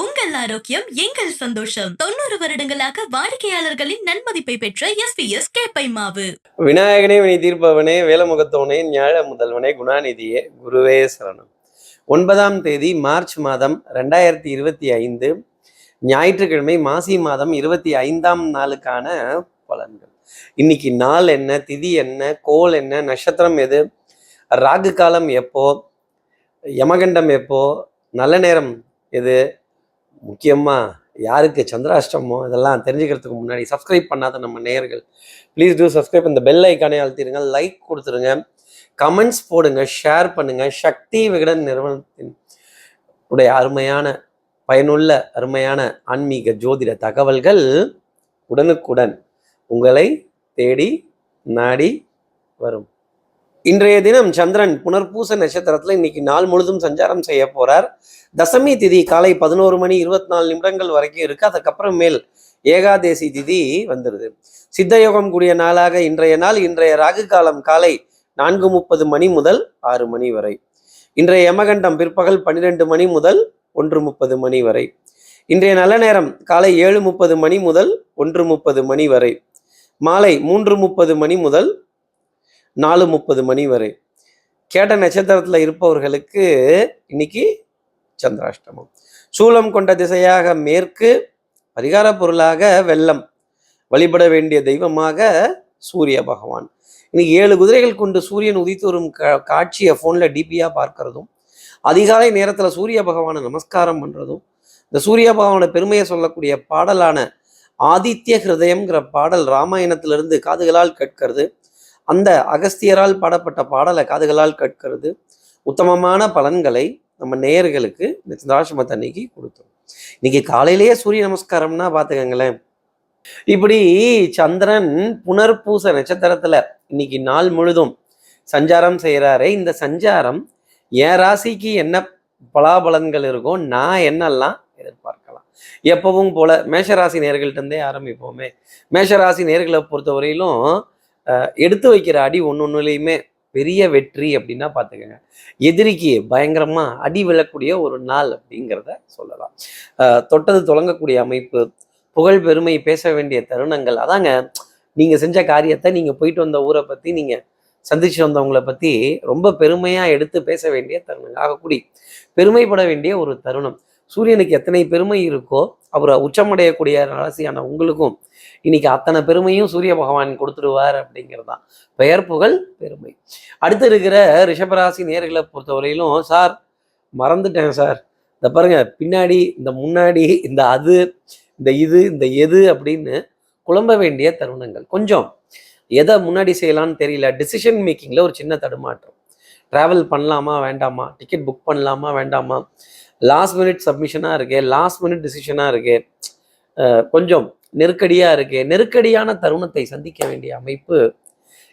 உங்கள் ஆரோக்கியம் எங்கள் சந்தோஷம். தொண்ணூறு வருடங்களாக வாடிக்கையாளர்களின் நன்மதிப்பை பெற்ற எஸ் பி எஸ் கேப்பை மாவு விநாயகனே வினை தீர்ப்பவனே வேலமுகத்தவனே ஞாழ முதல்வனே குணாநிதியே குருவே சரணம். ஒன்பதாம் தேதி மார்ச் மாதம் ரெண்டாயிரத்தி இருபத்தி ஐந்து ஞாயிற்றுக்கிழமை மாசி மாதம் இருபத்தி ஐந்தாம் நாளுக்கான பலன்கள். இன்னைக்கு நாள் என்ன திதி என்ன கோல் என்ன நட்சத்திரம் எது ராகு காலம் எப்போ யமகண்டம் எப்போ நல்ல நேரம் எது முக்கியமாக யாருக்கு சந்திராஷ்டமோ இதெல்லாம் தெரிஞ்சுக்கிறதுக்கு முன்னாடி சப்ஸ்கிரைப் பண்ணாத நம்ம நேயர்கள் ப்ளீஸ் டூ சப்ஸ்கிரைப் இந்த பெல் ஐக்கானே அழுத்திடுங்க லைக் கொடுத்துருங்க கமெண்ட்ஸ் போடுங்க ஷேர் பண்ணுங்க. சக்தி விகடன் நிறுவனத்தின் உடைய அருமையான பயனுள்ள அருமையான ஆன்மீக ஜோதிட தகவல்கள் உடனுக்குடன் உங்களை தேடி நாடி வரும். இன்றைய தினம் சந்திரன் புனர்பூச நட்சத்திரத்தில் இன்னைக்கு நாள் முழுதும் சஞ்சாரம் செய்ய போறார். தசமி திதி காலை பதினோரு மணி இருபத்தி நாலு நிமிடங்கள் வரைக்கும் இருக்கு. அதுக்கப்புறம் மேல் ஏகாதேசி திதி வந்துடுது சித்த யோகம் கூடிய நாளாக இன்றைய நாள் இன்றைய ராகு காலம் காலை நான்கு முப்பது மணி முதல் ஆறு மணி வரை. இன்றைய யமகண்டம் பிற்பகல் பன்னிரெண்டு மணி முதல் ஒன்று முப்பது மணி வரை. இன்றைய நல்ல நேரம் காலை ஏழு முப்பது மணி முதல் ஒன்று முப்பது மணி வரை. மாலை மூன்று முப்பது மணி முதல் நாலு முப்பது மணி வரை. கேட்ட நட்சத்திரத்தில் இருப்பவர்களுக்கு இன்னைக்கு சந்திராஷ்டமம். சூலம் கொண்ட திசையாக மேற்கு பரிகார பொருளாக வெள்ளம். வழிபட வேண்டிய தெய்வமாக சூரிய பகவான். இன்னைக்கு ஏழு குதிரைகள் கொண்டு சூரியன் உதித்து வரும் கா- காட்சியை ஃபோனில் டிபியாக பார்க்கறதும் அதிகாலை நேரத்தில் சூரிய பகவானை நமஸ்காரம் பண்ணுறதும் இந்த சூரிய பகவானோட பெருமையை சொல்லக்கூடிய பாடலான ஆதித்ய ஹிருதயம்ங்கிற பாடல் ராமாயணத்திலிருந்து காதுகளால் கேட்கிறது. அந்த அகஸ்தியரால் பாடப்பட்ட பாடலை காதுகளால் கேட்கிறது. உத்தமமான பலன்களை நம்ம நேயர்களுக்கு இந்த சந்திராசிரமத்தை அன்னைக்கு கொடுத்தோம். இன்னைக்கு காலையிலேயே சூரிய நமஸ்காரம்னா பார்த்துக்கங்களேன். இப்படி சந்திரன் புனர்பூச நட்சத்திரத்துல இன்னைக்கு நாள் முழுதும் சஞ்சாரம் செய்கிறாரே இந்த சஞ்சாரம் என் ராசிக்கு என்ன பலாபலன்கள் இருக்கும் நான் என்னெல்லாம் எதிர்பார்க்கலாம். எப்பவும் போல மேஷராசி நேர்கள்ட்டே இருந்தே ஆரம்பிப்போமே. மேஷராசி நேர்களை பொறுத்தவரையிலும் எடுத்து வைக்கிற அடி ஒன்று ஒன்றுலேயுமே பெரிய வெற்றி அப்படின்னா பார்த்துக்கோங்க. எதிரிக்கு பயங்கரமாக அடி விழக்கூடிய ஒரு நாள் அப்படிங்கிறத சொல்லலாம். தொட்டது தொடங்கக்கூடிய அமைப்பு புகழ் பெருமை பேச வேண்டிய தருணங்கள் அதாங்க நீங்கள் செஞ்ச காரியத்தை நீங்கள் போயிட்டு வந்த ஊரை பற்றி நீங்கள் சந்திச்சு வந்தவங்கள பற்றி ரொம்ப பெருமையாக எடுத்து பேச வேண்டிய தருணங்கள். ஆகக்கூடி பெருமைப்பட வேண்டிய ஒரு தருணம். சூரியனுக்கு எத்தனை பெருமை இருக்கோ அவரை உச்சமடையக்கூடிய ராசியான உங்களுக்கும் இன்னைக்கு அத்தனை பெருமையும் சூரிய பகவான் கொடுத்துடுவார் அப்படிங்கிறது தான் பெயர் புகழ் பெருமை. அடுத்து இருக்கிற ரிஷபராசி நேர்களை பொறுத்தவரையிலும் சார் மறந்துட்டேன் சார். இந்த பாருங்க பின்னாடி இந்த முன்னாடி இந்த அது இந்த இது இந்த எது அப்படின்னு குழம்ப வேண்டிய தருணங்கள். கொஞ்சம் எதை முன்னாடி செய்யலாம்னு தெரியல. டிசிஷன் மேக்கிங்கில் ஒரு சின்ன தடுமாற்றம். ட்ராவல் பண்ணலாமா வேண்டாமா? டிக்கெட் புக் பண்ணலாமா வேண்டாமா? லாஸ்ட் மினிட் சப்மிஷனாக இருக்கே லாஸ்ட் மினிட் டிசிஷனாக இருக்கே. கொஞ்சம் நெருக்கடியாக இருக்கு. நெருக்கடியான தருணத்தை சந்திக்க வேண்டிய அமைப்பு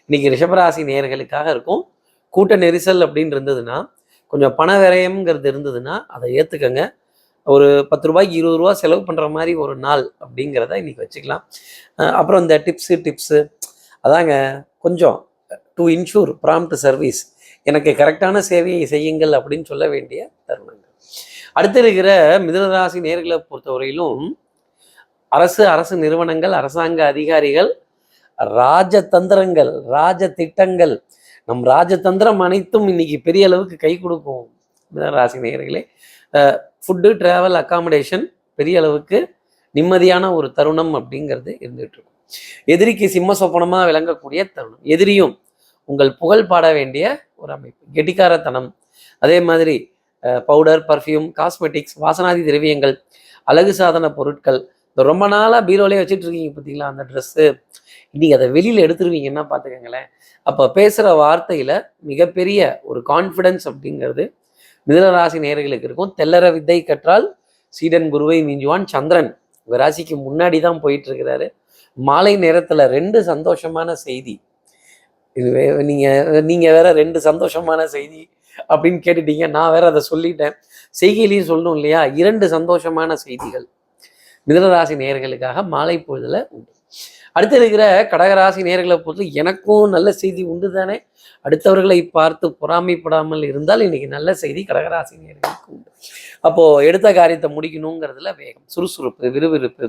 இன்னைக்கு ரிஷபராசி நேர்களுக்காக இருக்கும். கூட்ட நெரிசல் அப்படின்னு இருந்ததுன்னா கொஞ்சம் பண விரயம்ங்கிறது இருந்ததுன்னா அதை ஏற்றுக்கங்க ஒரு பத்து ரூபாய்க்கு இருபது ரூபா செலவு பண்ணுற மாதிரி ஒரு நாள் அப்படிங்கிறத இன்னைக்கு வச்சுக்கலாம். அப்புறம் இந்த டிப்ஸு டிப்ஸு. அதாங்க கொஞ்சம் டு இன்ஷூர் ப்ராம்ப்ட் சர்வீஸ் எனக்கு கரெக்டான சேவையை செய்யுங்கள் அப்படின்னு சொல்ல வேண்டிய தருணங்கள். அடுத்து இருக்கிற மிதனராசி நேர்களை பொறுத்தவரையிலும் அரசு அரசு நிறுவனங்கள் அரசாங்க அதிகாரிகள் ராஜதந்திரங்கள் ராஜ திட்டங்கள் நம் ராஜதந்திரம் அனைத்தும் இன்னைக்கு பெரிய அளவுக்கு கை கொடுக்கும். ராசி நேயர்களே. ஃபுட்டு ட்ராவல் அக்காமடேஷன் பெரிய அளவுக்கு நிம்மதியான ஒரு தருணம் அப்படிங்கிறது இருந்துகிட்டு இருக்கும். எதிரிக்கு சிம்ம சொப்பனமாக விளங்கக்கூடிய தருணம். எதிரியும் உங்கள் புகழ் பாட வேண்டிய ஒரு அமைப்பு. கெட்டிக்காரத்தனம். அதே மாதிரி பவுடர் பர்ஃப்யூம் காஸ்மெட்டிக்ஸ் வாசனாதி திரவியங்கள் அழகு சாதன பொருட்கள் இந்த ரொம்ப நாளாக பீரோலே வச்சுட்டு இருக்கீங்க பார்த்தீங்களா அந்த ட்ரெஸ்ஸு நீங்கள் அதை வெளியில் எடுத்துருவீங்கன்னா பார்த்துக்கங்களேன் அப்போ பேசுகிற வார்த்தையில் மிகப்பெரிய ஒரு கான்ஃபிடன்ஸ் அப்படிங்கிறது மிதனராசி நேர்களுக்கு இருக்கும். தெல்லற வித்தை கற்றால் சீடன் குருவை மிஞ்சுவான் சந்திரன். உங்கள் ராசிக்கு முன்னாடி தான் போயிட்டு இருக்கிறாரு மாலை நேரத்தில் ரெண்டு சந்தோஷமான செய்தி. இது நீங்கள் நீங்கள் வேற ரெண்டு சந்தோஷமான செய்தி அப்படின்னு கேட்டுட்டீங்க. நான் வேற அதை சொல்லிட்டேன். செய்கையிலையும் சொல்லணும் இல்லையா? இரண்டு சந்தோஷமான செய்திகள். மிதனராசி நேர்களுக்காக மாலை பொழுதுல உண்டு. அடுத்து இருக்கிற கடகராசி நேர்களை பொறுத்து எனக்கும் நல்ல செய்தி உண்டு தானே? அடுத்தவர்களை பார்த்து பொறாமைப்படாமல் இருந்தால் இன்னைக்கு நல்ல செய்தி கடகராசி நேர்களுக்கு உண்டு. அப்போ எடுத்த காரியத்தை முடிக்கணுங்கிறதுல வேகம் சுறுசுறுப்பு விறுவிறுப்பு.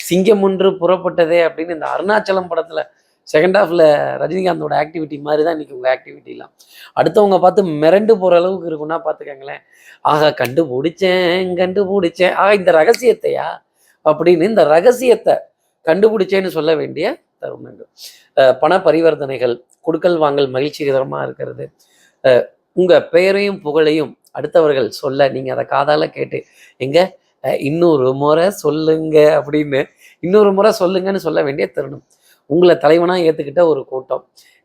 சிங்கம் ஒன்று புறப்பட்டதே அப்படின்னு இந்த அருணாச்சலம் படத்துல செகண்ட் ஹாஃப்ல ரஜினிகாந்தோட ஆக்டிவிட்டி மாதிரி தான் இன்னைக்கு உங்க ஆக்டிவிட்டிலாம் அடுத்தவங்க பார்த்து மிரண்டு போற அளவுக்கு இருக்குன்னா பார்த்துக்கங்களேன். ஆகா கண்டுபிடிச்சேன் கண்டுபிடிச்சேன். ஆக இந்த ரகசியத்தையா? அப்படின்னு இந்த ரகசியத்தை கண்டுபிடிச்சேன்னு சொல்ல வேண்டிய தருணங்கள் பண பரிவர்த்தனைகள் கொடுக்கல் வாங்கல் மகிழ்ச்சிகரமாக இருக்கிறது. உங்கள் பெயரையும் புகழையும் அடுத்தவர்கள் சொல்ல நீங்கள் அதை காதால் கேட்டு எங்கே? இன்னொரு முறை சொல்லுங்க அப்படின்னு இன்னொரு முறை சொல்லுங்கன்னு சொல்ல வேண்டிய தருணம். உங்களை தலைவனாக ஏற்றுக்கிட்ட ஒரு கூட்டம்.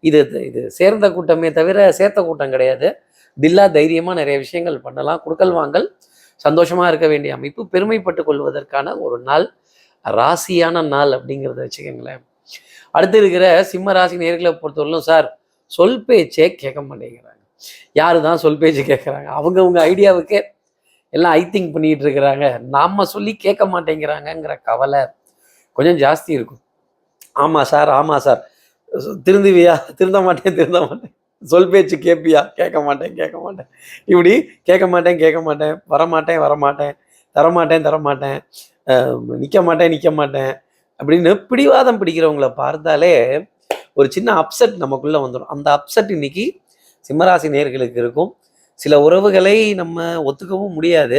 இது இது சேர்ந்த கூட்டமே தவிர சேர்த்த கூட்டம் கிடையாது. தில்லா தைரியமாக நிறைய விஷயங்கள் பண்ணலாம். கொடுக்கல் வாங்கல் சந்தோஷமாக இருக்க வேண்டிய அமைப்பு பெருமைப்பட்டு கொள்வதற்கான ஒரு நாள் ராசியான நாள் அப்படிங்கிறத வச்சுக்கோங்களேன். அடுத்து இருக்கிற சிம்ம ராசி நேர்களை பொறுத்தவரையிலும் சார் சொல் பேச்சே கேட்க மாட்டேங்கிறாங்க. யாரு தான் சொல் பேச்சு கேட்குறாங்க? அவங்கவுங்க ஐடியாவுக்கே எல்லாம் ஐ திங்க் பண்ணிட்டு இருக்கிறாங்க. நாம சொல்லி கேட்க மாட்டேங்கிறாங்கங்கிற கவலை கொஞ்சம் ஜாஸ்தி இருக்கும். ஆமாம் சார் ஆமாம் சார். திருந்துவியா? திருந்த மாட்டேன் திருந்த மாட்டேன். சொல் பேச்சு கேட்பியா கேட்க மாட்டேன் கேட்க மாட்டேன். இப்படி கேட்க மாட்டேன் கேட்க மாட்டேன். வரமாட்டேன் வரமாட்டேன். தரமாட்டேன் தரமாட்டேன். நிற்க மாட்டேன் நிற்க மாட்டேன். அப்படின்னு பிடிவாதம் பிடிக்கிறவங்கள பார்த்தாலே ஒரு சின்ன அப்செட் நமக்குள்ளே வந்துடும் அந்த அப்செட் இன்னைக்கு சிம்மராசி நேர்களுக்கு இருக்கும். சில உறவுகளை நம்ம ஒத்துக்கவும் முடியாது.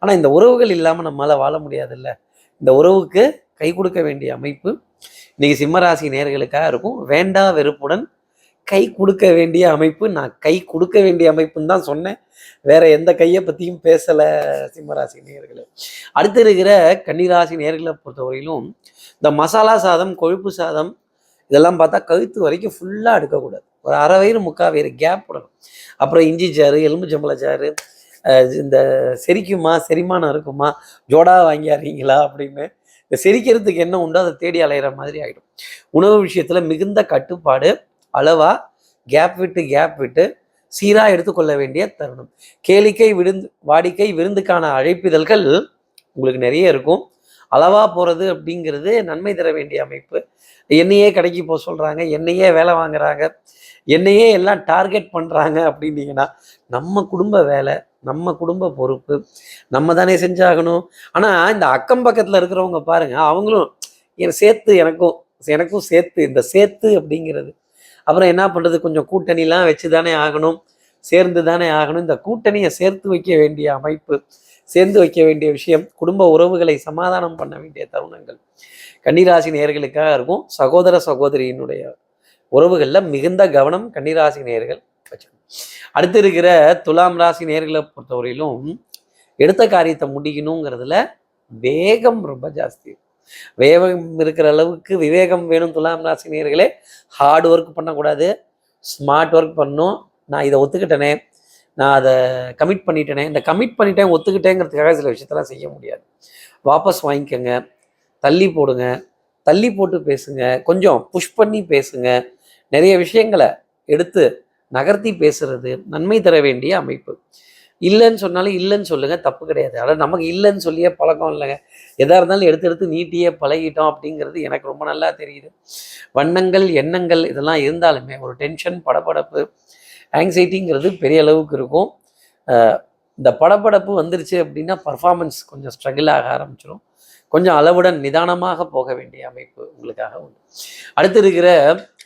ஆனால் இந்த உறவுகள் இல்லாமல் நம்மளால் வாழ முடியாதுல்ல. இந்த உறவுக்கு கை கொடுக்க வேண்டிய அமைப்பு இன்னைக்கு சிம்மராசி நேர்களுக்காக இருக்கும். வேண்டா வெறுப்புடன் கை கொடுக்க வேண்டிய அமைப்பு நான் கை கொடுக்க வேண்டிய அமைப்புன்னு தான் சொன்னேன். வேற எந்த கையை பற்றியும் பேசலை சிம்மராசி நேர்களை அடுத்து இருக்கிற கன்னிராசி நேர்களை பொறுத்தவரையிலும் இந்த மசாலா சாதம் கொழுப்பு சாதம் இதெல்லாம் பார்த்தா கழுத்து வரைக்கும் ஃபுல்லாக எடுக்கக்கூடாது. ஒரு அரை வயிறு முக்கால் வயிறு கேப் விடணும் அப்புறம் இஞ்சி சாறு எலும்பு சம்பள சாறு இந்த செரிக்குமா செரிமானம் இருக்குமா ஜோடா வாங்கியாரீங்களா அப்படின்னு இந்த செரிக்கிறதுக்கு என்ன உண்டோ அதை தேடி அலையிற மாதிரி ஆகிடும் உணவு விஷயத்தில் மிகுந்த கட்டுப்பாடு அளவாக கேப் விட்டு கேப் விட்டு சீராக எடுத்துக்கொள்ள வேண்டிய தருணம். கேளிக்கை விருந்து வாடிக்கை விருந்துக்கான அழைப்பிதழ்கள் உங்களுக்கு நிறைய இருக்கும். அளவாக போகிறது அப்படிங்கிறது நன்மை தர வேண்டிய அமைப்பு. என்னையே கடைக்கு போக சொல்கிறாங்க என்னையே வேலை வாங்குறாங்க என்னையே எல்லாம் டார்கெட் பண்ணுறாங்க அப்படின்னீங்கன்னா நம்ம குடும்ப வேலை நம்ம குடும்ப பொறுப்பு நம்ம தானே செஞ்சாகணும். ஆனால் இந்த அக்கம் பக்கத்தில் இருக்கிறவங்க பாருங்கள் அவங்களும் என் சேர்த்து எனக்கும் எனக்கும் சேர்த்து இந்த சேர்த்து அப்படிங்கிறது அப்புறம் என்ன பண்ணுறது கொஞ்சம் கூட்டணிலாம் வச்சு தானே ஆகணும். சேர்ந்து தானே ஆகணும். இந்த கூட்டணியை சேர்த்து வைக்க வேண்டிய அமைப்பு சேர்ந்து வைக்க வேண்டிய விஷயம் குடும்ப உறவுகளை சமாதானம் பண்ண வேண்டிய தருணங்கள். கன்னிராசி நேர்களுக்காக இருக்கும். சகோதர சகோதரியினுடைய உறவுகளில் மிகுந்த கவனம் கன்னிராசி நேர்கள் வச்சுக்கணும். அடுத்து இருக்கிற துலாம் ராசி நேர்களை பொறுத்தவரையிலும் எடுத்த காரியத்தை முடிக்கணுங்கிறதுல வேகம் ரொம்ப ஜாஸ்தி வேகம் இருக்கிற அளவுக்கு விவேகம் வேணும் துலாம் ராசினியர்களே ஹார்ட் ஒர்க் பண்ணக்கூடாது. ஸ்மார்ட் ஒர்க் பண்ணும். நான் இதை ஒத்துக்கிட்டேனே. நான் அதை கமிட் பண்ணிட்டேனே. இந்த கமிட் பண்ணிட்டேன் ஒத்துக்கிட்டேங்கிறதுக்காக சில விஷயத்தெல்லாம் செய்ய முடியாது. வாபஸ் வாங்கிக்கோங்க. தள்ளி போடுங்க. தள்ளி போட்டு பேசுங்க. கொஞ்சம் புஷ் பண்ணி பேசுங்க. நிறைய விஷயங்களை எடுத்து நகர்த்தி பேசுறது நன்மை தர வேண்டிய அமைப்பு. இல்லைன்னு சொன்னாலும் இல்லைன்னு சொல்லுங்கள் தப்பு கிடையாது. ஆனால் நமக்கு இல்லைன்னு சொல்லியே பழக்கம் இல்லைங்க. எதாக இருந்தாலும் எடுத்து எடுத்து நீட்டியே பழகிட்டோம் அப்படிங்கிறது எனக்கு ரொம்ப நல்லா தெரியுது. வண்ணங்கள் எண்ணங்கள் இதெல்லாம் இருந்தாலுமே ஒரு டென்ஷன் படபடப்பு ஆங்ஸைட்டிங்கிறது பெரிய அளவுக்கு இருக்கும். இந்த படபடப்பு வந்துருச்சு அப்படின்னா பர்ஃபார்மன்ஸ் கொஞ்சம் ஸ்ட்ரகிள் ஆக ஆரம்பிச்சிடும் கொஞ்சம் அளவுடன் நிதானமாக போக வேண்டிய அமைப்பு உங்களுக்காக உண்டு. அடுத்து இருக்கிற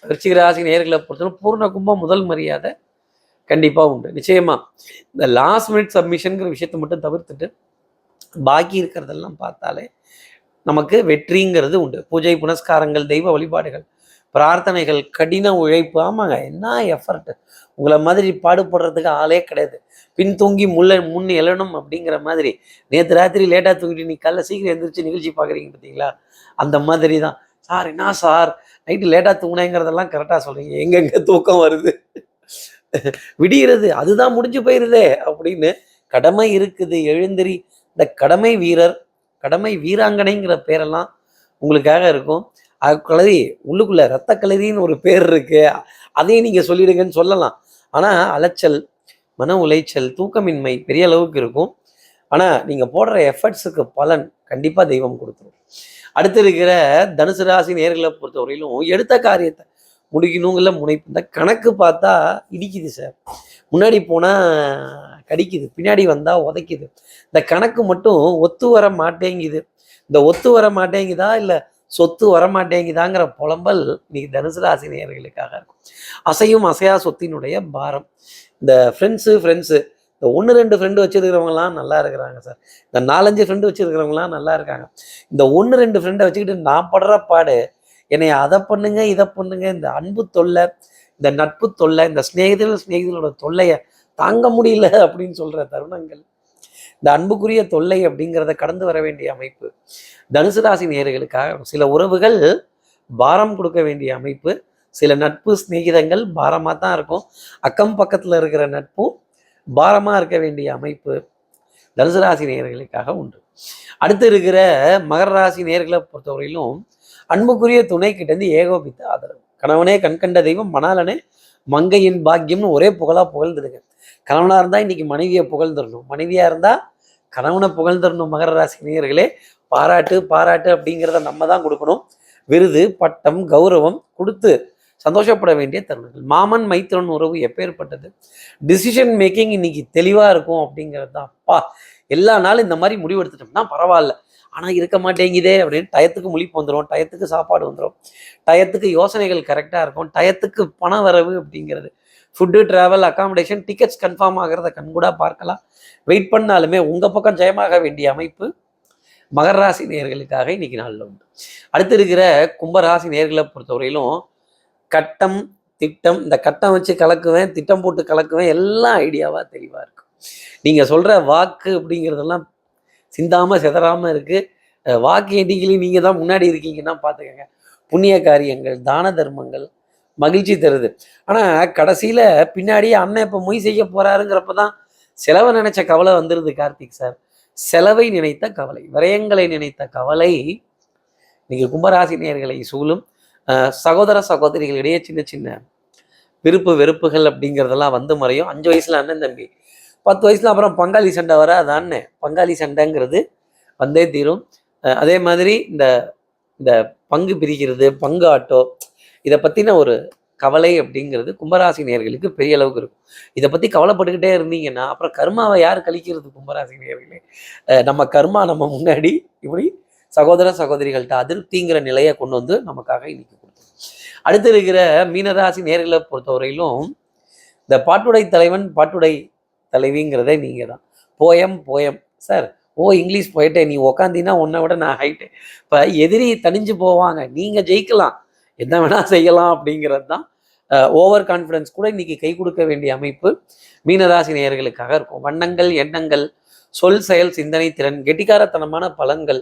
விருச்சிக ராசி நேர்களை பொறுத்தவரை பூர்ண கும்பம் முதல் மரியாதை கண்டிப்பாக உண்டு. நிச்சயமா இந்த லாஸ்ட் மினிட் சப்மிஷனுங்கிற விஷயத்தை மட்டும் தவிர்த்துட்டு பாக்கி இருக்கிறதெல்லாம் பார்த்தாலே நமக்கு வெற்றிங்கிறது உண்டு. பூஜை புனஸ்காரங்கள் தெய்வ வழிபாடுகள் பிரார்த்தனைகள் கடின உழைப்பு ஆமாங்க என்ன எஃபர்ட் உங்களை மாதிரி பாடுபடுறதுக்கு ஆளே கிடையாது. பின் தூங்கி முள்ள முன் எழணும் அப்படிங்கிற மாதிரி. நேற்று ராத்திரி லேட்டாக தூங்கிட்டு நீ காலைல சீக்கிரம் எந்திரிச்சு நிகழ்ச்சி பார்க்குறீங்க பார்த்தீங்களா? அந்த மாதிரி தான். சார் என்ன சார்? நைட்டு லேட்டாக தூங்கினேங்கிறதெல்லாம் கரெக்டாக சொல்கிறீங்க எங்கெங்கே தூக்கம் வருது? விடிகிறது அதுதான் முடிஞ்சு போயிருதே அப்படின்னு கடமை இருக்குது. எழுந்திரி இந்த கடமை வீரர் கடமை வீராங்கனைங்கிற பேரெல்லாம் உங்களுக்காக இருக்கும். அது கலரி உள்ளுக்குள்ள ரத்த கலரின்னு ஒரு பேர் இருக்கு. அதையும் நீங்க சொல்லிடுங்கன்னு சொல்லலாம். ஆனா அலைச்சல் மன உளைச்சல் தூக்கமின்மை பெரிய அளவுக்கு இருக்கும். ஆனா நீங்க போடுற எஃபர்ட்ஸுக்கு பலன் கண்டிப்பா தெய்வம் கொடுத்துரும். அடுத்து இருக்கிற தனுசு ராசி நேர்களை பொறுத்தவரையிலும் எடுத்த காரியத்தை முடிக்கணுங்கிற முனைப்பு. இந்த கணக்கு பார்த்தா இடிக்குது சார் முன்னாடி போனால் கடிக்குது பின்னாடி வந்தால் உதைக்குது. இந்த கணக்கு மட்டும் ஒத்து வர மாட்டேங்குது. இந்த ஒத்து வர மாட்டேங்குதா இல்லை சொத்து வர மாட்டேங்குதாங்கிற புலம்பல் இன்னைக்கு தனுசு ராசி நேயர்களுக்காக இருக்கும். அசையும் அசையா சொத்தினுடைய பாரம். இந்த ஃப்ரெண்ட்ஸு ஃப்ரெண்ட்ஸு இந்த ஒன்று ரெண்டு ஃப்ரெண்டு வச்சுருக்கிறவங்களாம் நல்லா இருக்கிறாங்க சார் இந்த நாலஞ்சு ஃப்ரெண்டு வச்சுருக்கிறவங்களாம் நல்லா இருக்காங்க. இந்த ஒன்று ரெண்டு ஃப்ரெண்டை வச்சுக்கிட்டு நான் படுற பாடு என்னை அதை பண்ணுங்க இதை பண்ணுங்க இந்த அன்பு தொல்லை இந்த நட்பு தொல்லை இந்த சிநேகிதர்கள் சிநேகிதர்களோட தொல்லையை தாங்க முடியல அப்படின்னு சொல்ற தருணங்கள். இந்த அன்புக்குரிய தொல்லை அப்படிங்கிறத கடந்து வர வேண்டிய அமைப்பு. தனுசு ராசி நேர்களுக்காக சில உறவுகள் பாரம் கொடுக்க வேண்டிய அமைப்பு. சில நட்பு சிநேகிதங்கள் பாரமாக தான் இருக்கும். அக்கம் பக்கத்தில் இருக்கிற நட்பும் பாரமாக இருக்க வேண்டிய அமைப்பு தனுசு ராசி நேர்களுக்காக உண்டு. அடுத்து இருக்கிற மகர ராசி நேர்களை பொறுத்தவரையிலும் அன்புக்குரிய துணை கிட்டேருந்து ஏகோபித்த ஆதரவு. கணவனே கண்கண்ட தெய்வம் மணாலனே மங்கையின் பாக்கியம்னு ஒரே புகழாக புகழ்ந்துடுங்க கணவனாக இருந்தால் இன்னைக்கு மனைவியை புகழ்ந்துடணும் மனைவியாக இருந்தால் கணவனை புகழ்ந்துடணும் மகர ராசி நேயர்களே. பாராட்டு பாராட்டு அப்படிங்கிறத நம்ம தான் கொடுக்கணும். விருது பட்டம் கௌரவம் கொடுத்து சந்தோஷப்பட வேண்டிய தருணங்கள். மாமன் மைத்திரன் உறவு எப்பேற்பட்டது? டிசிஷன் மேக்கிங் இன்னைக்கு தெளிவாக இருக்கும் அப்படிங்கிறது. தான் அப்பா எல்லா நாளும் இந்த மாதிரி முடிவு எடுத்துட்டோம்னா பரவாயில்ல. ஆனால் இருக்க மாட்டேங்குதே அப்படின்னு டயத்துக்கு முழிப்பு வந்துடும் டயத்துக்கு சாப்பாடு வந்துடும் டயத்துக்கு யோசனைகள் கரெக்டாக இருக்கும். டயத்துக்கு பண வரவு அப்படிங்கிறது. Food travel accommodation tickets confirm ஆகிறத கண்கூடாக பார்க்கலாம். வெயிட் பண்ணாலுமே உங்கள் பக்கம் ஜெயமாக வேண்டிய அமைப்பு மகர ராசி நேர்களுக்காக இன்னைக்கு நாளில் உண்டு. அடுத்து இருக்கிற கும்பராசி நேர்களை பொறுத்தவரையிலும் கட்டம் திட்டம் இந்த கட்டம் வச்சு கலக்குவேன் திட்டம் போட்டு கலக்குவேன் எல்லாம் ஐடியாவாக தெளிவாக இருக்கும். நீங்கள் சொல்கிற வாக்கு அப்படிங்கிறதெல்லாம் சிந்தாமல் செதறாமல் இருக்குது வாக்கு எண்ணிக்கையிலையும் நீங்கள் தான் முன்னாடி இருக்கீங்கன்னா பார்த்துக்கங்க. புண்ணிய காரியங்கள் தான தர்மங்கள் மகிழ்ச்சி தருது. ஆனால் கடைசியில் பின்னாடியே அண்ணன் இப்போ மொய் செய்ய போகிறாருங்கிறப்ப தான் செலவை நினைச்ச கவலை வந்துடுது கார்த்திக் சார். செலவை நினைத்த கவலை விரயங்களை நினைத்த கவலை இன்னைக்கு கும்பராசினியர்களை சூழும் சகோதர சகோதரிகளிடையே சின்ன சின்ன விருப்பு வெறுப்புகள் அப்படிங்கிறதெல்லாம் வந்து மறையும். அஞ்சு வயசுல அண்ணன் தம்பி பத்து வயசுல அப்புறம் பங்காளி சண்டை வர அதானே பங்காளி சண்டைங்கிறது வந்தே தீரும். அதே மாதிரி இந்த இந்த பங்கு பிரிக்கிறது பங்கு ஆட்டோ இதை பற்றின ஒரு கவலை அப்படிங்கிறது கும்பராசி நேர்களுக்கு பெரிய அளவுக்கு இருக்கும். இதை பற்றி கவலைப்பட்டுக்கிட்டே இருந்தீங்கன்னா அப்புறம் கர்மாவை யார் கழிக்கிறது கும்பராசி நேர்களே நம்ம கர்மா நம்ம முன்னாடி இப்படி சகோதர சகோதரிகள்கிட்ட அதிருப்திங்கிற நிலையை கொண்டு வந்து நமக்காக இன்னைக்கு கொடுத்தோம் அடுத்து இருக்கிற மீனராசி நேர்களை பொறுத்தவரையிலும் இந்த பாட்டுடை தலைவன் பாட்டுடை தலைவிங்கிறதே நீங்க தான் போயம் போயம். சார் ஓ இங்கிலீஷ் போயிட்டே நீ உக்காந்தீங்கன்னா உன்னை விட நான் ஹைட்டு இப்போ எதிரி தணிஞ்சு போவாங்க நீங்கள் ஜெயிக்கலாம். என்ன வேணால் செய்யலாம் அப்படிங்கிறது தான் ஓவர் கான்ஃபிடன்ஸ் கூட இன்னைக்கு கை கொடுக்க வேண்டிய அமைப்பு. மீனராசி நேயர்களுக்காக இருக்கும். வண்ணங்கள் எண்ணங்கள் சொல் செயல் சிந்தனை திறன் கெட்டிக்காரத்தனமான பலன்கள்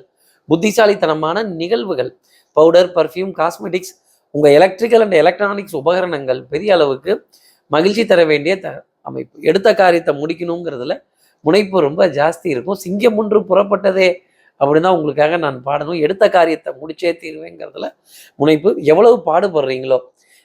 புத்திசாலித்தனமான நிகழ்வுகள் பவுடர் பர்ஃப்யூம் காஸ்மெட்டிக்ஸ் உங்கள் எலக்ட்ரிக்கல் அண்ட் எலக்ட்ரானிக்ஸ் உபகரணங்கள் பெரிய அளவுக்கு மகிழ்ச்சி தர வேண்டிய த அமைப்பு. எடுத்த காரியத்தை முடிக்கணுங்கிறதுல முனைப்பு ரொம்ப ஜாஸ்தி இருக்கும். சிங்கம் ஒன்று புறப்பட்டதே அப்படின்னா உங்களுக்காக நான் பாடணும். எடுத்த காரியத்தை முடிச்சே தீர்வேங்கிறதுல முனைப்பு. எவ்வளவு பாடுபடுறீங்களோ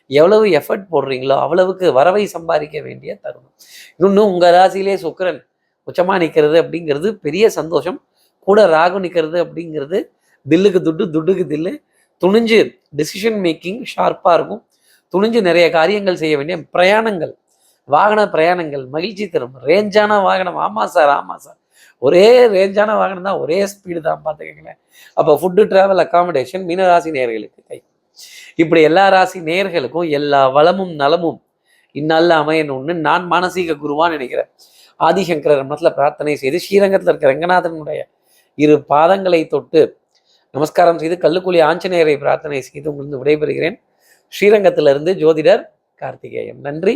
எவ்வளவு எஃபர்ட் போடுறீங்களோ அவ்வளவுக்கு வரவை சம்பாதிக்க வேண்டிய தருணம். இன்னொன்று உங்கள் ராசியிலே சுக்கரன் உச்சமாக நிற்கிறது அப்படிங்கிறது பெரிய சந்தோஷம். கூட ராகு நிற்கிறது அப்படிங்கிறது தில்லுக்கு துட்டு துட்டுக்கு தில்லு. துணிஞ்சு டெசிஷன் மேக்கிங் ஷார்ப்பாக இருக்கும். துணிஞ்சு நிறைய காரியங்கள் செய்ய வேண்டிய பிரயாணங்கள் வாகன பிரயாணங்கள் மகிழ்ச்சி தரும். ரேஞ்சான வாகனம். ஆமாம் சார் ஆமாம் சார் ஒரே ரேஞ்சான வாகனம் தான் ஒரே ஸ்பீடு தான் பார்த்துக்கங்களேன். அப்போ ஃபுட்டு ட்ராவல் அக்காமடேஷன் மீனராசி நேயர்களுக்கு. கை இப்படி எல்லா ராசி நேயர்களுக்கும் எல்லா வளமும் நலமும் இந்நாளில் அமையணும்னு நான் மானசீக குருவான்னு நினைக்கிறேன். ஆதிசங்கரர் மனத்தில் பிரார்த்தனை செய்து ஸ்ரீரங்கத்தில் இருக்கிற ரங்கநாதனுடைய இரு பாதங்களை தொட்டு நமஸ்காரம் செய்து கல்லுக்குழி ஆஞ்சநேயரை பிரார்த்தனை செய்து உங்களுக்கு விடைபெறுகிறேன். ஸ்ரீரங்கத்திலிருந்து ஜோதிடர் கார்த்திகேயன். நன்றி.